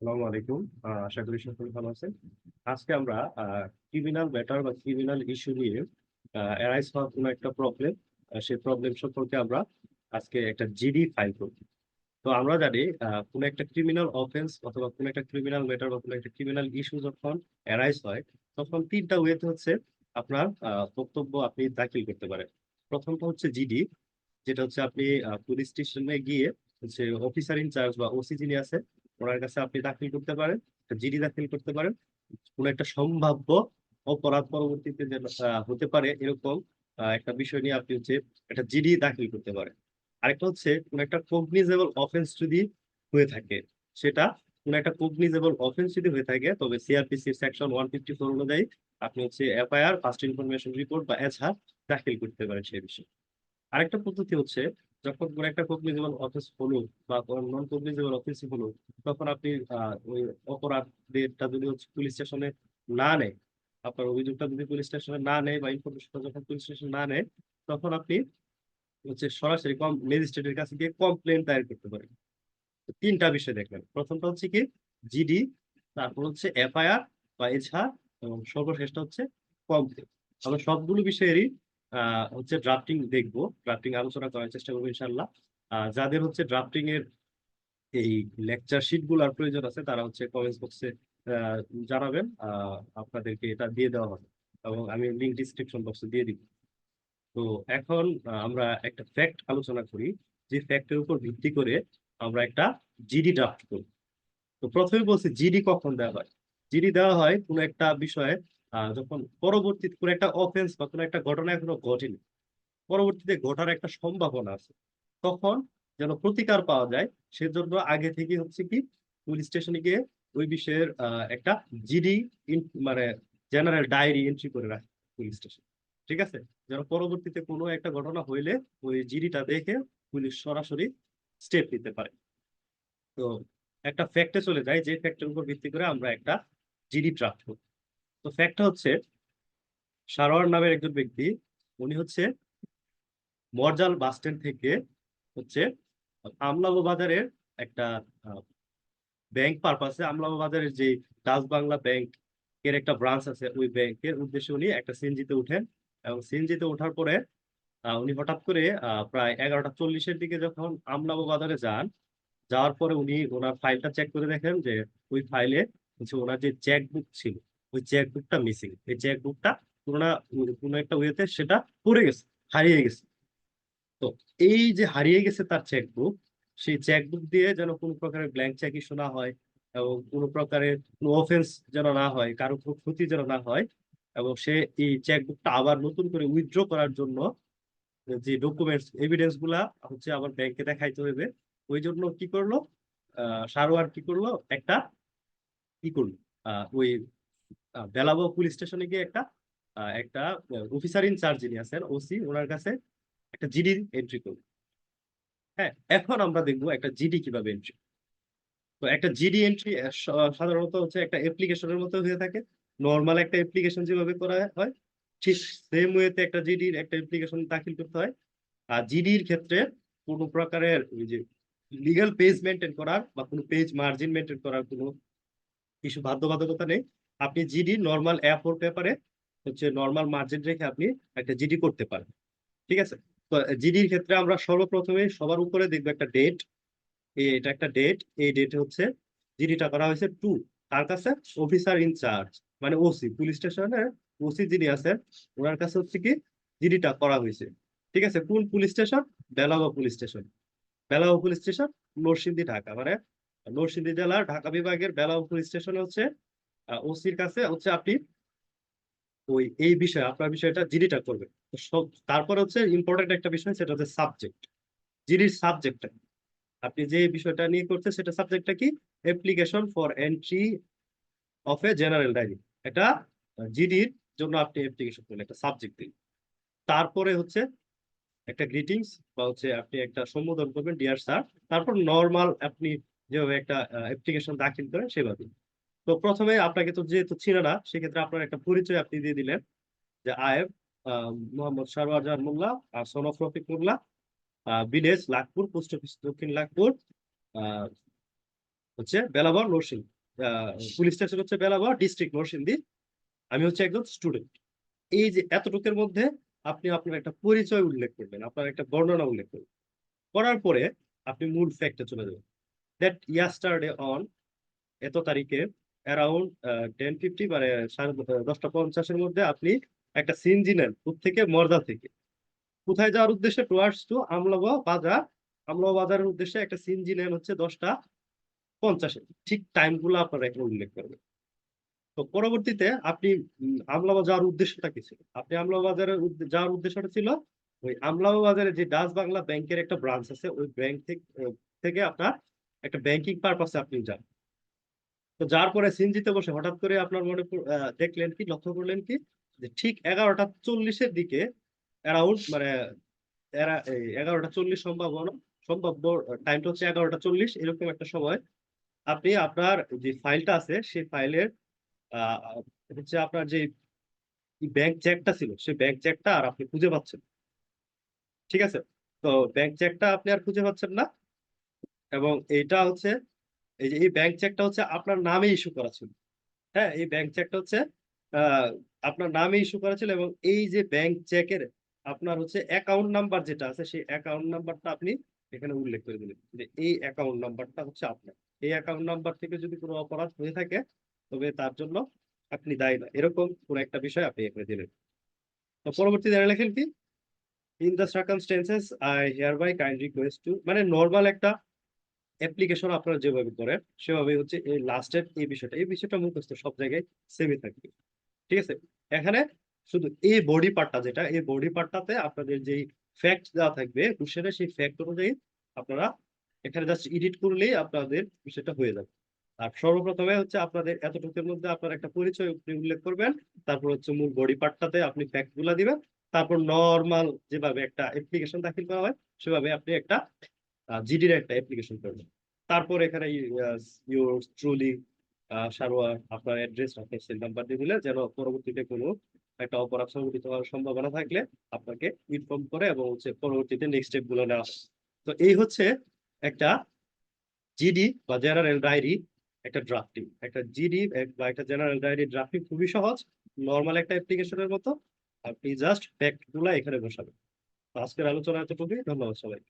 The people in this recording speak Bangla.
আসসালামু আলাইকুম। আশা করি সকলে ভালো আছেন। আজকে আমরা ক্রিমিনাল ব্যাটার বা ক্রিমিনাল ইস্যু নিয়ে অ্যারাইজ হওয়া কোনো একটা প্রবলেম সেই প্রবলেম সম্পর্কে আমরা আজকে একটা জিডি ফাইল করব। তো আমরা জানি কোনো একটা ক্রিমিনাল অফেন্স অথবা কোনো একটা ক্রিমিনাল ম্যাটার বা কোনো একটা ক্রিমিনাল ইস্যু যখন অ্যারাইজ হয়, তখন তিনটা ওয়েতে হচ্ছে আপনার বক্তব্য আপনি দাখিল করতে পারেন। প্রথমটা হচ্ছে জিডি যেটা হচ্ছে আপনি পুলিশ স্টেশনে গিয়ে হচ্ছে অফিসার ইনচার্জ বা ওসি যিনি আছে ওনার কাছে আপনি দাখিল করতে পারেন জিডি দাখিল করতে পারেন। কোন একটা সম্ভাব্য অপরাধ পরবর্তীতে যেন হতে পারে এরকম একটা বিষয় নিয়ে আপনি হচ্ছে একটা জিডি দাখিল করতে পারেন। আরেকটা হচ্ছে, কোন একটা কগনিজেবল অফেন্স যদি হয়ে থাকে, সেটা কোন একটা কগনিজেবল অফেন্স যদি হয়ে থাকে, তবে CrPC section one fifty four অনুযায়ী আপনি হচ্ছে এফআইআর ফার্স্ট ইনফরমেশন রিপোর্ট বা এজহার দাখিল করতে পারেন সেই বিষয়ে। আরেকটা পদ্ধতি হচ্ছে যখন কোনো একটা কগনিজেবল অফিস হলো বা নন কগনিজেবল অফিস হলো, তখন আপনি ওই অপরাধেরটা যদি হচ্ছে পুলিশ স্টেশনে না নেয়, আপনার অভিযোগটা যদি পুলিশ স্টেশনে না নেয় বা ইনফরমেশনটা যখন পুলিশ স্টেশন না নেয়, তখন আপনি হচ্ছে সরাসরি কম ম্যাজিস্ট্রেটের কাছে গিয়ে কমপ্লেন দায়ের করতে পারেন। তিনটা বিষয় দেখলেন প্রথমটা হচ্ছে কি জিডি তারপর হচ্ছে এফআইআর বা এছাড়া এবং সর্বশেষটা হচ্ছে কমপ্লেন আমরা সবগুলো বিষয়েরই হচ্ছে ড্রাফটিং দেখব। ড্রাফটিং আলোচনা করার চেষ্টা করব ইনশাল্লাহ যাদের হচ্ছে ড্রাফটিং এর এই লেকচার শিটগুলার প্রয়োজন আছে, তারা হচ্ছে কমেন্টস বক্সে জানাবেন। আপনাদেরকে এটা দিয়ে দেওয়া হবে এবং আমি লিঙ্ক ডিসক্রিপশন বক্সে দিয়ে দিব। তো এখন আমরা একটা ফ্যাক্ট আলোচনা করি। যে ফ্যাক্টের উপর ভিত্তি করে আমরা একটা জিডি ড্রাফট করি তো প্রথমে বলছি জিডি কখন দেওয়া হয়? জিডি দেওয়া হয় কোনো একটা বিষয়ে যখন পরবর্তীতে কোনো একটা অফেন্স বা কোনো একটা ঘটনা এখনও ঘটেনি, পরবর্তীতে ঘটার একটা সম্ভাবনা আছে, তখন যেন প্রতিকার পাওয়া যায়, সেজন্য আগে থেকে হচ্ছে কি পুলিশ স্টেশনে গিয়ে ওই বিষয়ের একটা জিডি মানে জেনারেল ডায়েরি এন্ট্রি করে রাখে পুলিশ স্টেশন ঠিক আছে? যেন পরবর্তীতে কোনো একটা ঘটনা হইলে ওই জিডিটা দেখে পুলিশ সরাসরি স্টেপ নিতে পারে। তো একটা ফ্যাক্টে চলে যায়, যে ফ্যাক্টের উপর ভিত্তি করে আমরা একটা জিডি ড্রাফট করি তো ফ্যাক্টটা হচ্ছে, সারোয়ার নামের একজন ব্যক্তি, উনি হচ্ছে মরজাল বাস স্ট্যান্ড থেকে হচ্ছে আমলাবো বাজারের একটা ব্যাংক পারপাসে আমলাবো বাজারের যে ডাচ বাংলা ব্যাংক এর একটা ব্রাঞ্চ আছে, ওই ব্যাংকের উদ্দেশ্যে উনি একটা সিএনজিতে উঠেন এবং সিএনজিতে ওঠার পরে উনি হঠাৎ করে প্রায় এগারোটা চল্লিশের দিকে যখন আমলাবো বাজারে যান, যাওয়ার পরে উনি ওনার ফাইলটা চেক করে দেখেন যে ওই ফাইলে হচ্ছে ওনার যে চেক বুক ছিল। ওই চেক বুকটা মিসিং এই চেক বুকটা কোনো কোনো একটা ওয়েতে সেটা পড়ে গেছে, হারিয়ে গেছে। তো এই যে হারিয়ে গেছে তার চেকবুক সেই চেকবুক দিয়ে যেন কোনো প্রকারের ব্ল্যাঙ্ক চেক ইস্যু না হয় এবং কোনো প্রকারের কোনো অফেন্স যেন না হয়, কারও কোনো ক্ষতি যেন না হয় এবং সে এই চেকবুকটা আবার নতুন করে উইথড্র করার জন্য যে ডকুমেন্টস এভিডেন্সগুলা হচ্ছে আবার ব্যাংকে দেখাইতে হবে ওই জন্য কি করল? সারোয়ার কি করল? একটা কি করল ওই বেলাবো পুলিশ স্টেশনে গিয়ে একটা একটা অফিসার ইনচার্জ যিনি আছেন ওসি ওনার কাছে একটা জিডি এন্ট্রি করবে। হ্যাঁ এখন আমরা দেখব একটা জিডি কীভাবে এন্ট্রি তো একটা জিডি এন্ট্রি সাধারণত হচ্ছে একটা অ্যাপ্লিকেশনের মতো হয়ে থাকে। নর্মাল একটা অ্যাপ্লিকেশন যেভাবে করা হয়, ঠিক সেম ওয়েতে একটা জিডির একটা অ্যাপ্লিকেশন দাখিল করতে হয়। আর জিডির ক্ষেত্রে কোনো প্রকারের ওই যে লিগ্যাল পেজ মেনটেন করার বা কোনো পেজ মার্জিন মেনটেন করার কোনো কিছু বাধ্যবাধকতা নেই। আপনি জিডি নর্মাল অ্যাপ ফোর পেপারে হচ্ছে নর্মাল মার্জিন রেখে আপনি একটা জিডি করতে পারেন ঠিক আছে? তো জিডির ক্ষেত্রে আমরা সর্বপ্রথমে সবার উপরে দেখব একটা ডেট এটা একটা ডেট এই ডেট হচ্ছে জিডিটা করা হয়েছে টু তার কাছে অফিসার ইনচার্জ মানে ওসি পুলিশ স্টেশনের ওসি যিনি আছেন, ওনার কাছে হচ্ছে কি জিডিটা করা হয়েছে। ঠিক আছে? কোন police station Belaga police station Belaga police station Narsingdi, Dhaka. মানে নরসিংদী জেলার ঢাকা বিভাগের বেলাগা পুলিশ স্টেশনে হচ্ছে ওসির কাছে হচ্ছে আপনি ওই এই বিষয়ে, আপনার বিষয়টা জিডিটা করবেন। তারপর হচ্ছে ইম্পর্টেন্ট একটা বিষয়, সেটা হচ্ছে সাবজেক্ট জিডির সাবজেক্টটা আপনি যে বিষয়টা নিয়ে করতে সেটা সাবজেক্টটা কি? Application for entry of a general diary এটা জিডির জন্য আপনি অ্যাপ্লিকেশন করলেন, একটা সাবজেক্ট দিন তারপরে হচ্ছে একটা গ্রিটিংস বা হচ্ছে আপনি একটা সম্বোধন করবেন ডিয়ার স্যার তারপর নর্মাল আপনি যেভাবে একটা অ্যাপ্লিকেশন দাখিল করেন সেভাবে তো প্রথমে আপনাকে তো যেহেতু ছিল না, সেক্ষেত্রে আপনার একটা পরিচয় আপনি দিয়ে দিলেন যে আয়েব মোহাম্মদ সারওয়ার জাহান মোল্লা আর son of Rafiq Molla village Lakhpur post office Dakshin Lakhpur হচ্ছে বেলাবর, নরসিংদী পুলিশ স্টেশন হচ্ছে বেলাবর ডিস্ট্রিক্ট নরসিংদী। আমি হচ্ছে একজন স্টুডেন্ট এই যে এতটুকের মধ্যে আপনি আপনার একটা পরিচয় উল্লেখ করবেন, আপনার একটা বর্ণনা উল্লেখ করবেন। করার পরে আপনি মূল ফ্যাক্টে চলে যাবেন। দ্যাট ইয়াস্টারডে অন এত তারিখে অ্যারাউন্ড টেন ফিফটি মানে সাড়ে দশটা পঞ্চাশের মধ্যে আপনি একটা সিনজি নেন থেকে মর্দা থেকে। কোথায় যাওয়ার উদ্দেশ্যে? টুয়ার্ডস টু আমলাবা বাজার। আমলাবা বাজারের উদ্দেশ্যে একটা সিনজি নেন হচ্ছে দশটা পঞ্চাশে। ঠিক টাইমগুলো আপনারা এখানে উল্লেখ করবেন। তো পরবর্তীতে আপনি আমলাবা যাওয়ার উদ্দেশ্যটা কি ছিল? আপনি আমলাবা বাজারের যাওয়ার উদ্দেশ্যটা ছিল, ওই আমলাবা বাজারে যে ডাচ বাংলা ব্যাংকের একটা ব্রাঞ্চ আছে, ওই ব্যাংক থেকে আপনার একটা ব্যাংকিং পারপাসে আপনি যান। তো যার পরে সিনজিতে বসে হঠাৎ করে আপনার মনে দেখলেন কি, লক্ষ্য করলেন কি, যে ঠিক এগারোটা চল্লিশের দিকে অ্যারাউন্ড মানে এরা- এগারোটা চল্লিশ সম্ভাবনা, সম্ভাব্য টাইমটা হচ্ছে এগারোটা চল্লিশ, এরকম একটা সময় আপনি আপনার যে ফাইলটা আছে, সেই ফাইলের হচ্ছে আপনার যে ব্যাংক চেকটা ছিল, সেই ব্যাংক চেকটা আর আপনি খুঁজে পাচ্ছেন। ঠিক আছে? তো ব্যাংক চেকটা আপনি আর খুঁজে পাচ্ছেন না। এবং এইটা হচ্ছে এই যে, এই ব্যাংক চেকটা হচ্ছে আপনার নামে ইস্যু করা ছিল। হ্যাঁ এই ব্যাংক চেকটা হচ্ছে আপনার নামে ইস্যু করা ছিল এবং এই যে ব্যাংক চেকের আপনার হচ্ছে অ্যাকাউন্ট নাম্বার যেটা আছে, সেই অ্যাকাউন্ট নাম্বারটা আপনি এখানে উল্লেখ করে দিলেন। যে এই অ্যাকাউন্ট নাম্বারটা হচ্ছে আপনার। এই অ্যাকাউন্ট নাম্বার থেকে যদি কোনো অপরাধ হয়ে থাকে, তবে তার জন্য আপনি দায়ী না এরকম কোনো একটা বিষয় আপনি এখানে দিলেন। তো পরবর্তী জানা লেখেন কি? In the circumstances I hereby kind request to মানে নর্মাল একটা অ্যাপ্লিকেশন আপনারা যেভাবে করেন সেভাবে হচ্ছে এই লাস্টের এই বিষয়টা। এই বিষয়টা মুখস্থ সব জায়গায় সেমই থাকবে। ঠিক আছে? এখানে শুধু এই বডি পার্টটা যেটা, এই বডি পার্টটাতে আপনাদের যেই ফ্যাক্ট দেওয়া থাকবে কোশ্চেনে সেই ফ্যাক্ট অনুযায়ী আপনারা এখানে জাস্ট এডিট করলেই আপনাদের বিষয়টা হয়ে যাবে। আর সর্বপ্রথমে হচ্ছে আপনাদের এতটুকুর মধ্যে আপনার একটা পরিচয় আপনি উল্লেখ করবেন। তারপর হচ্ছে মূল বডি পার্টটাতে আপনি ফ্যাক্টগুলা দিবেন। তারপর নর্মাল যেভাবে একটা অ্যাপ্লিকেশন দাখিল করা হয়, সেভাবে আপনি একটা জিডির একটা অ্যাপ্লিকেশন করবেন। তারপর এখানে ইউর ট্রুলি সারোয়ার, আপনার অ্যাড্রেস আপনার সেল নাম্বার দিয়ে দিলে যেন পরবর্তীতে কোনো একটা অপরাধ সংঘটিত হওয়ার সম্ভাবনা থাকলে আপনাকে ইনফর্ম করে এবং হচ্ছে পরবর্তীতে নেক্সট স্টেপগুলো নেওয়া তো এই হচ্ছে একটা জিডি বা জেনারেল ডায়েরি একটা ড্রাফটিং একটা জিডি বা একটা জেনারেল ডায়েরি ড্রাফটিং খুবই সহজ নর্মাল একটা অ্যাপ্লিকেশনের মতো। আপনি জাস্ট ফ্যাক্টগুলা এখানে বসাবেন। আজকের আলোচনা এতটুকুই। ধন্যবাদ সবাই